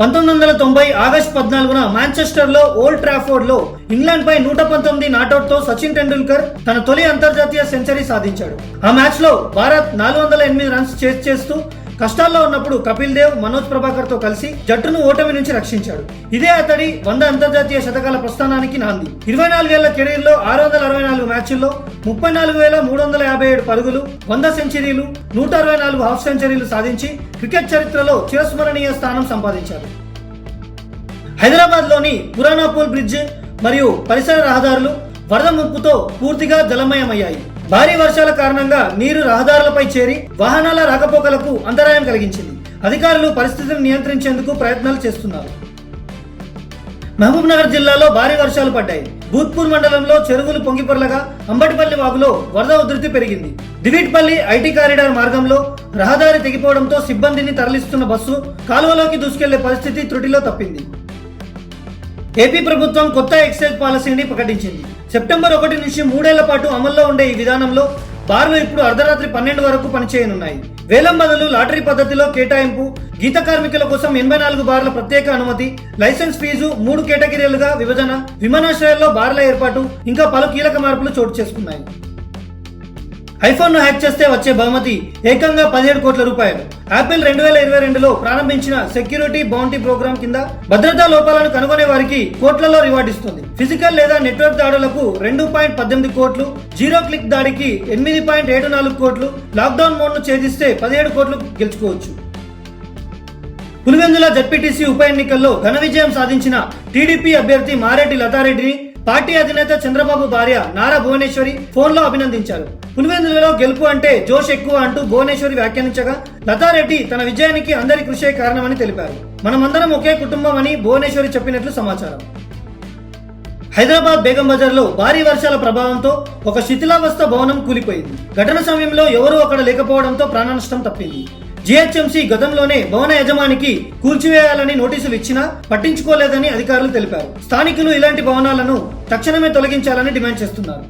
పంతొమ్మిది వందల తొంభై ఆగస్టు పద్నాలుగున మాంచెస్టర్లో ఓల్డ్ ట్రాఫోర్డ్లో ఇంగ్లాండ్ పై నూట పంతొమ్మిది నాటౌట్తో సచిన్ టెండూల్కర్ తన తొలి అంతర్జాతీయ సెంచరీ సాధించాడు. ఆ మ్యాచ్లో భారత్ నాలుగు వందల ఎనిమిది రన్స్ చేజ్ చేస్తూ కష్టాల్లో ఉన్నప్పుడు కపిల్ దేవ్ మనోజ్ ప్రభాకర్తో కలిసి జట్టును ఓటమి నుంచి రక్షించాడు. ఇదే అతడి వంద అంతర్జాతీయ శతకాల ప్రస్థానానికి నాంది. ఇరవై నాలుగేళ్ళ కెరీర్లో ఆరు వందల అరవై నాలుగు మ్యాచ్ల్లో ముప్పై నాలుగు వేల మూడు వందల యాభై ఏడు పరుగులు వంద సెంచరీలు నూట అరవై నాలుగు హాఫ్ సెంచరీలు సాధించి క్రికెట్ చరిత్రలో చిరస్మరణీయ స్థానం సంపాదించారు. హైదరాబాద్లోని పురాణాపూల్ బ్రిడ్జ్ మరియు పరిసర రహదారులు వరద ముప్పుతో పూర్తిగా జలమయమయ్యాయి. భారీ వర్షాల కారణంగా నీరు రహదారులపై చేరి వాహనాల రాకపోకలకు అంతరాయం కలిగించింది. అధికారులు పరిస్థితిని నియంత్రించేందుకు ప్రయత్నాలు చేస్తున్నారు. మహబూబ్ నగర్ జిల్లాలో భారీ వర్షాలు పడ్డాయి. భూత్పూర్ మండలంలో చెరువులు పొంగిపొరలగా అంబటిపల్లి వాగులో వరద ఉధృతి పెరిగింది. దివిట్పల్లి ఐటీ కారిడార్ మార్గంలో రహదారి తెగిపోవడంతో సిబ్బందిని తరలిస్తున్న బస్సు కాలువలోకి దూసుకెళ్ళే పరిస్థితి త్రుటిలో తప్పింది. ఏపీ ప్రభుత్వం కొత్త ఎక్సైజ్ పాలసీని ప్రకటించింది. సెప్టెంబర్ ఒకటి నుంచి మూడేళ్ళ పాటు అమల్లో ఉండే ఈ విధానంలో బార్లు ఇప్పుడు అర్ధరాత్రి పన్నెండు వరకు పనిచేయనున్నాయి. వేలం బదులు లాటరీ పద్ధతిలో కేటాయింపు గీత కార్మికుల కోసం ఎనభై నాలుగు బార్ల ప్రత్యేక అనుమతి లైసెన్స్ ఫీజు మూడు కేటగిరీలుగా విభజన విమానాశ్రయాల్లో బార్ల ఏర్పాటు ఇంకా పలు కీలక మార్పులు చోటు చేసుకున్నాయి. ఐఫోన్ను హ్యాక్ చేస్తే వచ్చే బహుమతి ఏకంగా పదిహేడు కోట్ల రూపాయలు. యాపిల్ రెండు వేల ఇరవై రెండులో ప్రారంభించిన సెక్యూరిటీ బౌంటీ ప్రోగ్రామ్ కింద భద్రతా లోపాలను కనుగొనే వారికి కోట్లలో రివార్డ్ ఇస్తుంది. ఫిజికల్ లేదా నెట్వర్క్ దాడులకు రెండు పాయింట్ పద్దెనిమిది కోట్లు జీరో క్లిక్ దాడికి ఎనిమిది పాయింట్ ఏడు నాలుగు కోట్లు లాక్డౌన్ మోడ్ను ఛేదిస్తే పదిహేడు కోట్లు గెలుచుకోవచ్చు. పులివెందుల జడ్పీటీసీ ఉప ఎన్నికల్లో ఘన విజయం సాధించిన టీడీపీ అభ్యర్థి మారెడ్డి లతారెడ్డిని పార్టీ అధినేత చంద్రబాబు భార్య నారా భువనేశ్వరి ఫోన్లో అభినందించారు. పులివెందులలో గెలుపు అంటే జోష్ ఎక్కువ అంటూ భువనేశ్వరి వ్యాఖ్యానించగా లతారెడ్డి తన విజయానికి అందరి కృషే కారణమని తెలిపారు. మనమందరం ఒకే కుటుంబం అని భువనేశ్వరి చెప్పినట్లు సమాచారం. హైదరాబాద్ బేగం బజార్లో భారీ వర్షాల ప్రభావంతో ఒక శిథిలావస్థ భవనం కూలిపోయింది. ఘటన సమయంలో ఎవరూ అక్కడ లేకపోవడంతో ప్రాణనష్టం తప్పింది. జీహెచ్ఎంసీ గతంలోనే భవన యజమానికి కూల్చివేయాలని నోటీసులు ఇచ్చినా పట్టించుకోలేదని అధికారులు తెలిపారు. స్థానికులు ఇలాంటి భవనాలను తక్షణమే తొలగించాలని డిమాండ్ చేస్తున్నారు.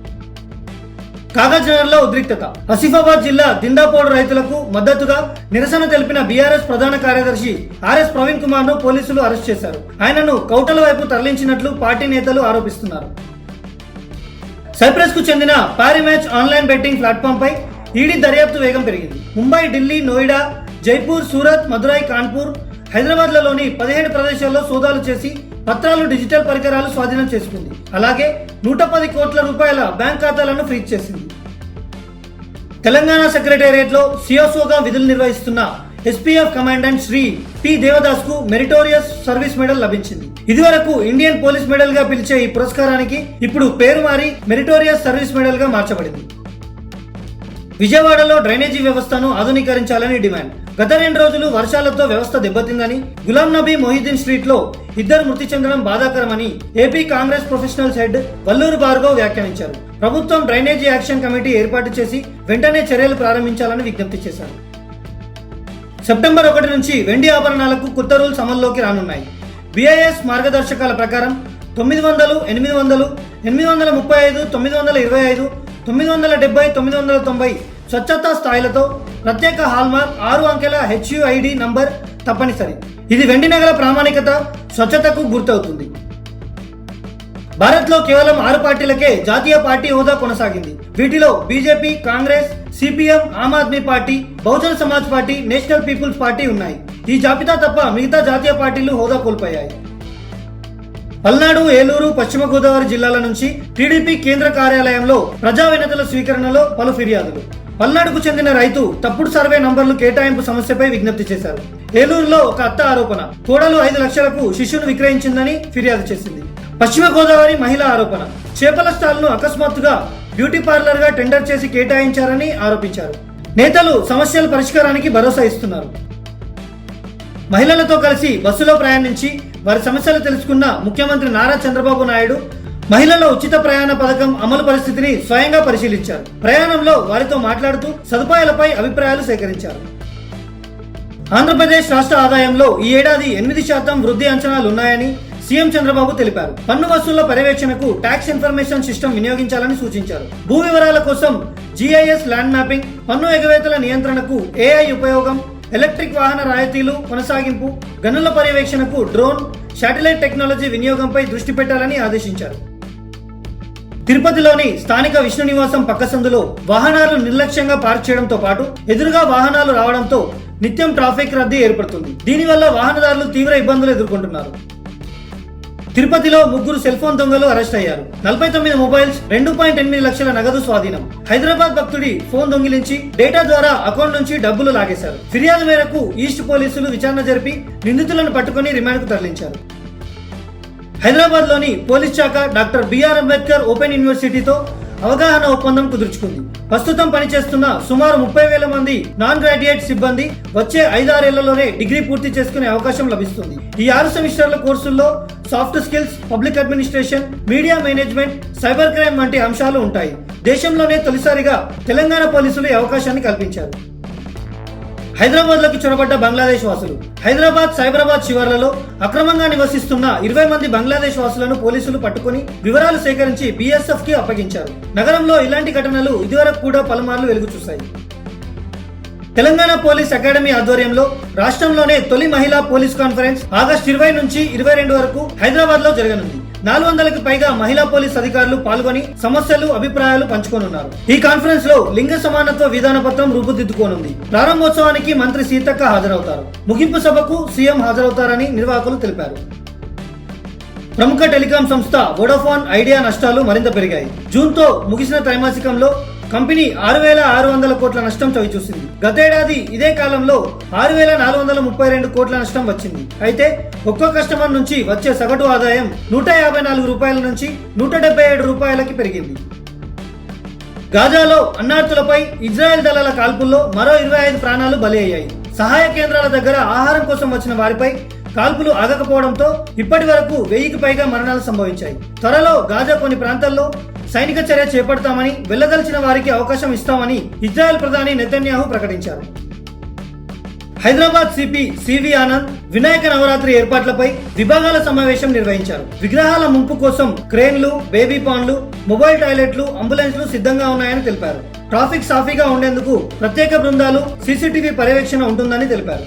కాగజ్నగర్లో ఉద్రిక్తత. ఆసిఫాబాద్ జిల్లా దిందాపోడు రైతులకు మద్దతుగా నిరసన తెలిపిన బీఆర్ఎస్ ప్రధాన కార్యదర్శి ఆర్ఎస్ ప్రవీణ్ కుమార్ను పోలీసులు అరెస్ట్ చేశారు. ఆయనను కౌటల వైపు తరలించినట్లు పార్టీ నేతలు ఆరోపిస్తున్నారు. సైప్రస్కు చెందిన Parimatch online betting platform పై ఈడీ దర్యాప్తు వేగం పెరిగింది. ముంబై ఢిల్లీ నోయిడా జైపూర్ సూరత్ మదురై కాన్పూర్ హైదరాబాద్లలోని పదిహేడు ప్రదేశాల్లో సోదాలు చేసి పత్రాలు డిజిటల్ పరికరాలు స్వాధీనం చేసుకుంది. అలాగే నూట పది కోట్ల రూపాయల బ్యాంక్ ఖాతాలను ఫ్రీజ్ చేసింది. తెలంగాణ సెక్రటేరియట్లో సియోసోగా విధులు నిర్వహిస్తున్న ఎస్పీఎఫ్ కమాండెంట్ శ్రీ పి దేవదాస్కు మెరిటోరియస్ సర్వీస్ మెడల్ లభించింది. ఇదివరకు ఇండియన్ పోలీస్ మెడల్గా పిలిచే ఈ పురస్కారానికి ఇప్పుడు పేరు మారి మెరిటోరియస్ సర్వీస్ మెడల్గా మార్చబడింది. విజయవాడలో డ్రైనేజీ వ్యవస్థను ఆధునీకరించాలని డిమాండ్. గత రెండు రోజులు వర్షాలతో వ్యవస్థ దెబ్బతిందని గులాం నబీ మొహిద్దీన్ స్ట్రీట్లో ఇద్దరు మృతి చెందడం బాధాకరమని AP Congress professionals head Valluru Bhargav వ్యాఖ్యానించారు. ప్రభుత్వం డ్రైనేజీ యాక్షన్ కమిటీ ఏర్పాటు చేసి వెంటనే చర్యలు ప్రారంభించాలని విజ్ఞప్తి చేశారు. సెప్టెంబర్ ఒకటి నుంచి వెండి ఆభరణాలకు కొత్త రూల్స్ అమల్లోకి రానున్నాయి. బిఐఎస్ మార్గదర్శకాల ప్రకారం తొమ్మిది వందలు ఎనిమిది వందలు ఎనిమిది వందల ముప్పై ఐదు తొమ్మిది వందల ఇరవై ఐదు తొమ్మిది వందల డెబ్బై తొమ్మిది వందల తొంభై స్వచ్ఛతా స్థాయిలతో ప్రత్యేక హాల్మార్క్ ఆరు అంకెల హెచ్యుఐడి నంబర్ తప్పనిసరి. ఇది వెండి నగల ప్రామాణికత స్వచ్ఛతకు గుర్తవుతుంది. భారత్లో కేవలం ఆరు పార్టీలకే జాతీయ పార్టీ హోదా కొనసాగింది. వీటిలో BJP Congress CPM Aam Aadmi party Bahujan Samaj party national people's party ఉన్నాయి. ఈ జాబితా తప్ప మిగతా జాతీయ పార్టీలు హోదా కోల్పోయాయి. పల్నాడు ఏలూరు పశ్చిమ గోదావరి జిల్లాల నుంచి టీడీపీ కేంద్ర కార్యాలయంలో ప్రజా వినతుల స్వీకరణలో పలు ఫిర్యాదులు. పల్నాడుకు చెందిన రైతు తప్పుడు సర్వే నంబర్లు కేటాయింపు సమస్యపై విజ్ఞప్తి చేశారు. ఏలూరులో ఒక అత్త ఆరోపణ. కోడలు ఐదు లక్షలకు శిష్యును విక్రయించిందని ఫిర్యాదు చేసింది. పశ్చిమ గోదావరి మహిళ ఆరోపణ. చేపల స్టాల్ను అకస్మాత్తుగా బ్యూటీ పార్లర్గా టెండర్ చేసి కేటాయించారని ఆరోపించారు. నేతలు సమస్యల పరిష్కారానికి భరోసా ఇస్తున్నారు. మహిళలతో కలిసి బస్సులో ప్రయాణించి వారి సమస్యలు తెలుసుకున్న ముఖ్యమంత్రి నారా చంద్రబాబు నాయుడు మహిళల ఉచిత ప్రయాణ పథకం అమలు పరిస్థితిని స్వయంగా పరిశీలించారు. ప్రయాణంలో వారితో మాట్లాడుతూ సదుపాయాలపై అభిప్రాయాలు సేకరించారు. ఆంధ్రప్రదేశ్ రాష్ట్ర ఆదాయంలో ఈ ఏడాది ఎనిమిది శాతం వృద్ధి అంచనాలు ఉన్నాయని సీఎం చంద్రబాబు తెలిపారు. పన్ను వసూళ్ళ పర్యవేక్షణకు ట్యాక్స్ ఇన్ఫర్మేషన్ సిస్టమ్ వినియోగించాలని సూచించారు. భూ వివరాల కోసం జీఐఎస్ ల్యాండ్ మ్యాపింగ్ పన్ను ఎగవేతల నియంత్రణకు ఏఐ ఉపయోగం ఎలక్ట్రిక్ వాహన రాయితీలు కొనసాగింపు గనుల పర్యవేక్షణకు డ్రోన్ శాటిలైట్ టెక్నాలజీ వినియోగంపై దృష్టి పెట్టాలని ఆదేశించారు. తిరుపతిలోని స్థానిక విష్ణు నివాసం పక్క సందులో వాహనాలు నిర్లక్ష్యంగా పార్క్ చేయడంతో పాటు ఎదురుగా వాహనాలు రావడంతో నిత్యం ట్రాఫిక్ రద్దీ ఏర్పడుతుంది. దీనివల్ల వాహనదారులు తీవ్ర ఇబ్బందులు ఎదుర్కొంటున్నారు. తిరుపతిలో ముగ్గురు సెల్ ఫోన్ దొంగలు అరెస్ట్ అయ్యారు. నలభై తొమ్మిది మొబైల్స్ రెండు పాయింట్ ఎనిమిది లక్షల నగదు స్వాధీనం. హైదరాబాద్ భక్తుడి ఫోన్ దొంగిలించి డేటా ద్వారా అకౌంట్ నుంచి డబ్బులు లాగేశారు. ఫిర్యాదు మేరకు ఈస్ట్ పోలీసులు విచారణ జరిపి నిందితులను పట్టుకుని రిమాండ్కు తరలించారు. హైదరాబాద్లోని పోలీస్ శాఖ డాక్టర్ బిఆర్ అంబేద్కర్ ఓపెన్ యూనివర్సిటీతో అవగాహన ఒప్పందం కుదుర్చుకుంది. ప్రస్తుతం పనిచేస్తున్న సుమారు ముప్పై వేల మంది నాన్ గ్రాడ్యుయేట్ సిబ్బంది వచ్చే ఐదారేళ్ళలోనే డిగ్రీ పూర్తి చేసుకునే అవకాశం లభిస్తుంది. ఈ ఆరు సెమిస్టర్ల కోర్సుల్లో soft skills public administration media management cyber crime వంటి అంశాలు ఉంటాయి. దేశంలోనే తొలిసారిగా తెలంగాణ పోలీసులు ఈ అవకాశాన్ని కల్పించారు. హైదరాబాద్లోకి చొరబడ్డ బంగ్లాదేశ్ వాసులు. హైదరాబాద్ సైబరాబాద్ శివార్లలో అక్రమంగా నివసిస్తున్న ఇరవై మంది బంగ్లాదేశ్ వాసులను పోలీసులు పట్టుకుని వివరాలు సేకరించి బీఎస్ఎఫ్కి అప్పగించారు. నగరంలో ఇలాంటి ఘటనలు ఇదివరకు కూడా పలుమార్లు వెలుగు చూశాయి తెలంగాణ పోలీస్ అకాడమీ ఆధ్వర్యంలో రాష్ట్రంలోనే తొలి మహిళా పోలీస్ కాన్ఫరెన్స్ ఆగస్టు ఇరవై నుంచి ఇరవై రెండు వరకు హైదరాబాద్లో జరగనుంది. నాలుగు వందలకు పైగా మహిళా పోలీస్ అధికారులు పాల్గొని సమస్యలు అభిప్రాయాలు పంచుకోనున్నారు. ఈ కాన్ఫరెన్స్లో లింగ సమానత్వ విధాన పత్రం రూపుదిద్దుకోనుంది. ప్రారంభోత్సవానికి మంత్రి సీతక్క హాజరవుతారు. ముగింపు సభకు సీఎం హాజరవుతారని నిర్వాహకులు తెలిపారు. ప్రముఖ టెలికాం సంస్థ వోడాఫోన్ ఐడియా నష్టాలు మరింత పెరిగాయి. జూన్తో ముగిసిన త్రైమాసికంలో కంపెనీ ఆరు వేల ఆరు వందల కోట్ల నష్టం చవిచూసింది. గతేడాది ఇదే కాలంలో ఆరు వేల నాలుగు వందల ముప్పై రెండు కోట్ల నష్టం వచ్చింది. అయితే ఒక్కో కస్టమర్ నుంచి వచ్చే సగటు ఆదాయం నూట యాభై నాలుగు రూపాయల నుంచి నూట డెబ్బై ఏడు రూపాయలకి పెరిగింది. గాజాలో అన్నార్తులపై ఇజ్రాయెల్ దళాల కాల్పుల్లో మరో ఇరవై ఐదు ప్రాణాలు బలి అయ్యాయి. సహాయ కేంద్రాల దగ్గర ఆహారం కోసం వచ్చిన వారిపై కాల్పులు ఆగకపోవడంతో ఇప్పటి వరకు వెయ్యికి పైగా మరణాలు సంభవించాయి. త్వరలో గాజా కొన్ని ప్రాంతాల్లో సైనిక చర్య చేపడతామని వెళ్ళదలిచిన వారికి అవకాశం ఇస్తామని ఇజ్రాయెల్ ప్రధాని నెతన్యాహు ప్రకటించారు. హైదరాబాద్ సిపి సివి ఆనంద్ వినాయక నవరాత్రి ఏర్పాట్లపై విభాగాల సమావేశం నిర్వహించారు. విగ్రహాల ముంపు కోసం క్రేన్లు బేబీ పాన్లు మొబైల్ టాయిలెట్లు అంబులెన్స్లు సిద్ధంగా ఉన్నాయని తెలిపారు. ట్రాఫిక్ సాఫీగా ఉండేందుకు ప్రత్యేక బృందాలు సీసీటీవీ పర్యవేక్షణ ఉంటుందని తెలిపారు.